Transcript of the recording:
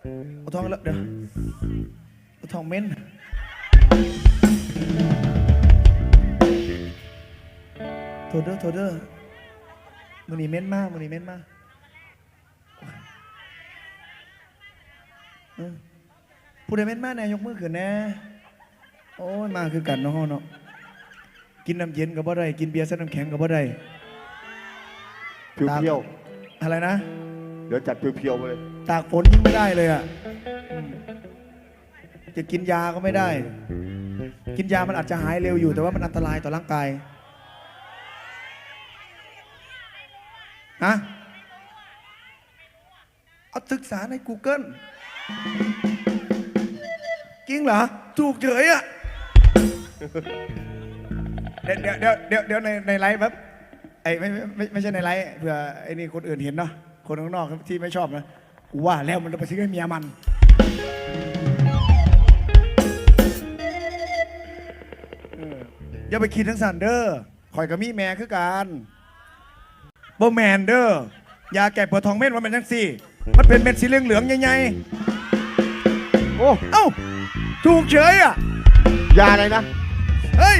เอาทองแล้วเดี๋ยวเอาทองเม้นโทษเด้อโทษเด้อมันนี่เม้นมากมันนี่เม้นมากเออผู้ใดเม้นมากแน่ยกมือขึ้นแน่โอ้ยมาคือกันเนาะเนาะกินน้ำเย็นกับบ่ได้กินเบียร์ใส่น้ำแข็งกับบ่ได้เพียวอะไรนะๆ เดี๋ยวจัดเพียวๆมาเลย ตากฝนยิ่งไม่ได้เลยอะอืมจะกินยาก็ไม่ได้ กินยามันอาจจะหายเร็วอยู่แต่ว่ามันอันตรายต่อร่างกายฮะเอาศึกษาใน Google จริงเหรอ ถูกเฉยอะ เดี๋ยวเดี๋ยวเดี๋ยวเดี๋ยวเดี๋ยวในในไลฟ์แบบไอ้ไม่ไม่ไม่ไม่ใช่ในไลฟ์เผื่อไอ้นี่คนอื่นเห็นเนาะ คนข้างนอกที่ไม่ชอบนะกูว่าแล้วมันจะไปซื้อให้เมียมันเอออย่าไปคิดทั้งสันเดอร์คอยกับมีแม่คือกันบ่แมนเดอร์ยาแก้ปวดท้องเม็ดว่ามันจังสี่ มันเป็นเม็ดสีเหลืองเหลืองๆใหญ่โอ้ๆเอ้า ถูกเฉยอะ ยาอะไรนะ เฮ้ย